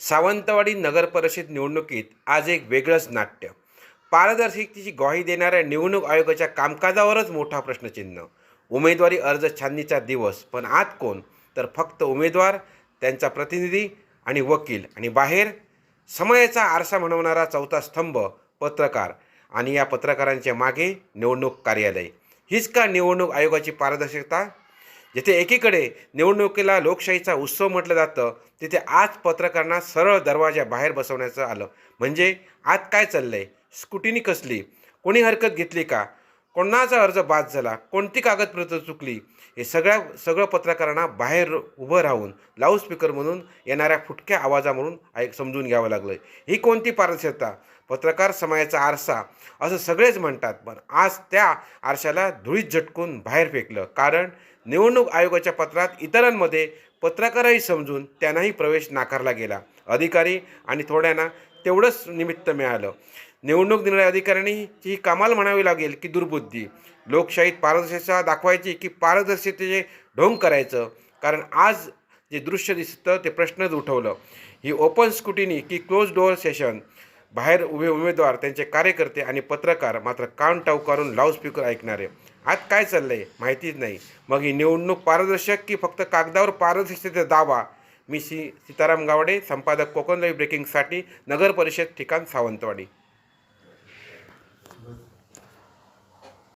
सावंतवाडी नगर परिषद निवडणुकीत आज एक वेगळंच नाट्य. पारदर्शकतेची ग्वाही देणाऱ्या निवडणूक आयोगाच्या कामकाजावरच मोठा प्रश्नचिन्ह. उमेदवारी अर्ज छाननीचा दिवस पण आत कोण? तर फक्त उमेदवार त्यांचा प्रतिनिधी आणि वकील. आणि बाहेर समयाचा आरसा म्हणवणारा चौथा स्तंभ पत्रकार. आणि या पत्रकारांच्या मागे निवडणूक कार्यालय. हीच का निवडणूक आयोगाची पारदर्शकता? जिथे एकीकडे निवडणुकीला लोकशाहीचा उत्सव म्हटलं जातं तिथे आज पत्रकारांना सरळ दरवाजा बाहेर बसवण्याचं आलं. म्हणजे आत काय चाललं आहे स्कुटिनी कसली? कोणी हरकत घेतली का? कोणाचा अर्ज बाद झाला कोणती कागदपत्र चुकली हे सगळ्या सगळं पत्रकारांना बाहेर उभं राहून लाऊडस्पीकर म्हणून येणाऱ्या फुटक्या आवाजामधून ऐक समजून घ्यावं लागलं ही कोणती पारदर्शकता? पत्रकार समाजाचा आरसा असं सगळेच म्हणतात पण आज त्या आरशाला धुळीत झटकून बाहेर फेकलं. कारण निवडणूक आयोगाच्या पत्रात इतरांमध्ये पत्रकारही समजून त्यांनाही प्रवेश नाकारला गेला. अधिकारी आणि थोड्यांना तेवढंच निमित्त मिळालं. निवडणूक निर्णय अधिकाऱ्यांनी ही कमाल म्हणावी लागेल की दुर्बुद्धी. लोकशाहीत पारदर्शकता दाखवायची की पारदर्शकतेचे ढोंग करायचं. कारण आज जे दृश्य दिसतं ते प्रश्नच उठवलं. ही ओपन स्कुटिनी की क्लोज डोअर सेशन बाहेर उभे उमेदवार त्यांचे कार्यकर्ते आणि पत्रकार मात्र कान टावकारून लाऊडस्पीकर ऐकणारे. आज काय चाललंय माहितीच नाही. मग ही निवडणूक पारदर्शक की फक्त कागदावर पारदर्शकतेचा दावा? मी सी सीताराम गावडे संपादक कोकण ब्रेकिंगसाठी नगर परिषद ठिकाण सावंतवाडी.